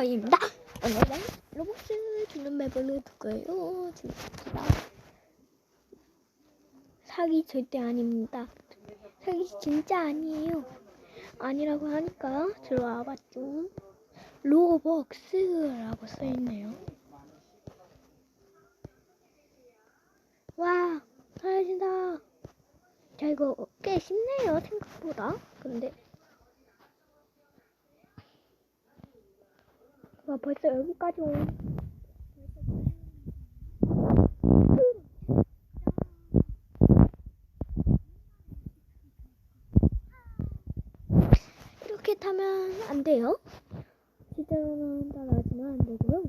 아닙니다. 오늘은 로봇을 주는 맵을 두고요. 진짜 사기 절대 아닙니다. 사기 진짜 아니에요. 아니라고 하니까 들어와 봤죠. 로벅스라고 써있네요. 와, 사라진다. 자, 이거 꽤 쉽네요, 생각보다. 근데. 와, 벌써 여기까지 온. 이렇게 타면 안 돼요. 실제로는 따라하지만 안 되고요.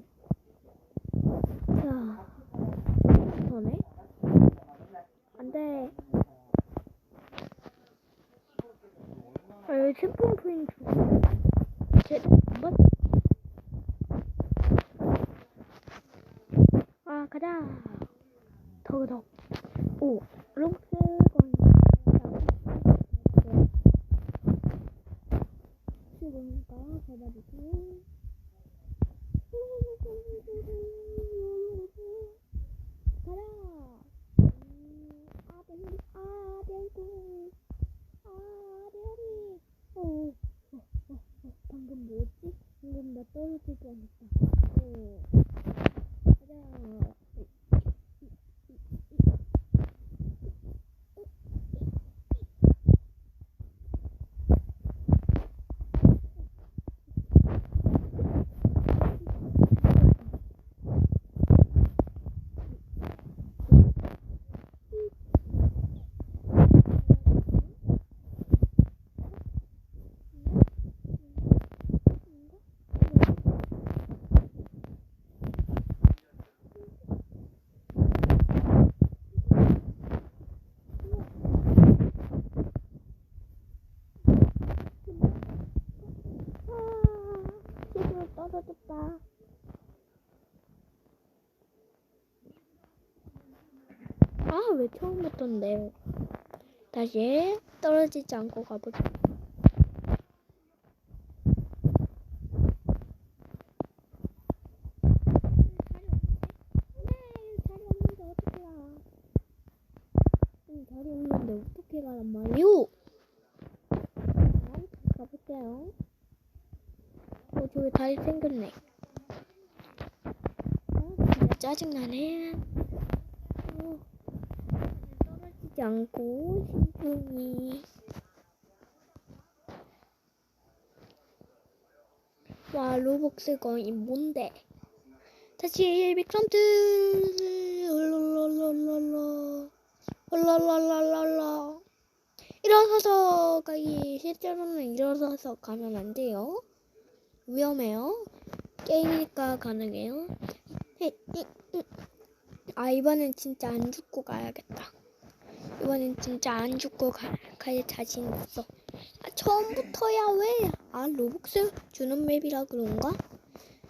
자, 전에 안 돼. 아, 여기 스폰 포인트. 제대로. 아, 가자. 더, 더. 오, 로봇 건. 지금까 잡아주고. 가라. 음, 아들, 아들고. 아들이. 오, 어, 어, 어, 방금 뭐지? 방금 나 떨어질 뻔했다. 오. 가자. 아, 집으로 떨어졌다. 아, 왜 처음부터인데? 다시 떨어지지 않고 가보자. 자리 없는데 어떻게 가? 음, 자리 없는데 어떻게 가란 말이오? 자, 가볼게요. 다리 생겼네. 어, 진짜 짜증나네. 어, 떨어지지 않고 신중히. 와, 로벅스 거이 뭔데? 다시 롤롤롤롤롤 롤롤롤롤롤 일어서서 가기 실제로는 일어서서 가면 안 돼요. 위험해요. 게임이니까 가능해요. 헤, 이, 이. 아 이번엔 진짜 안 죽고 가야겠다. 이번엔 진짜 안 죽고 가, 갈 자신 있어. 아, 처음부터야 왜? 아 로벅스 주는 맵이라 그런가?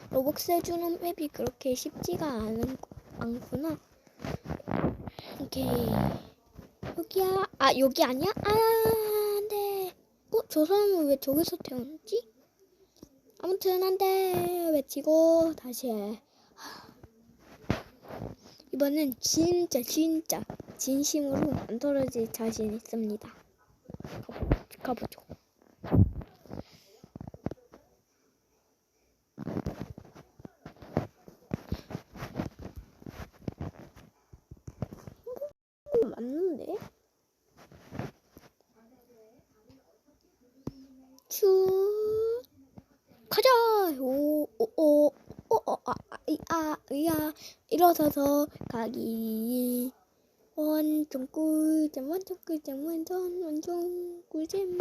로벅스 주는 맵이 그렇게 쉽지가 않은, 않구나. 오케이. 여기야. 아 여기 아니야? 아 안 돼. 어 저 사람은 왜 저기서 태어났지? 아무튼 안 돼 외치고 다시 해. 이번엔 진짜 진짜 진심으로 안 떨어질 자신 있습니다. 가보, 가보죠. 이거 맞는데? 쭉 가자. 오, 오, 오, 오, 오, 아, 아, 이, 아, 이야. 일어서서 가기. 원점 꿀잼, 원점 꿀잼, 완전 원점 꿀잼.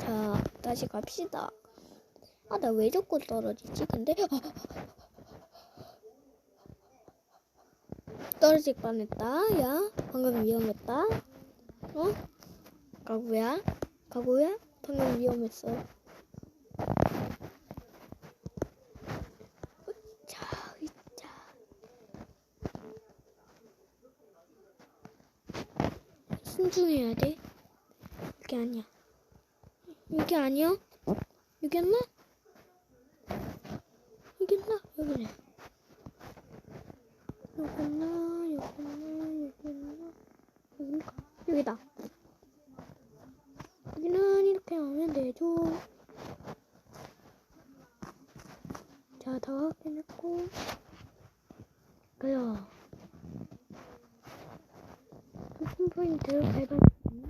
자, 다시 갑시다. 아, 나 왜 자꾸 떨어지지? 근데 아, 떨어질 뻔했다. 야, 방금 위험했다. 어? 가구야? 가구야? 방금 위험했어. 신중해야 돼. 이게 아니야. 이게 아니야? 이게 맞나? 여기네. 여기나, 여기나, 여기나, 여기인가? 여기다. 여기는 이렇게 하면 되죠. 자, 다 확인했고. 그요. 밟았니?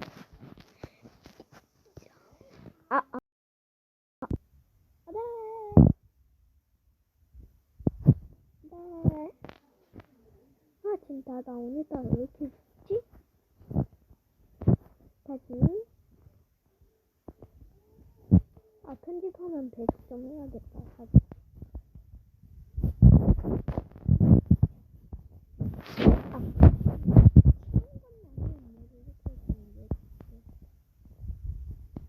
아, 아. 아, 네. 네. 아, 진짜 나 오늘따라 왜 이렇게 늦지? 다시. 아, 편집하면 100점 해야겠다.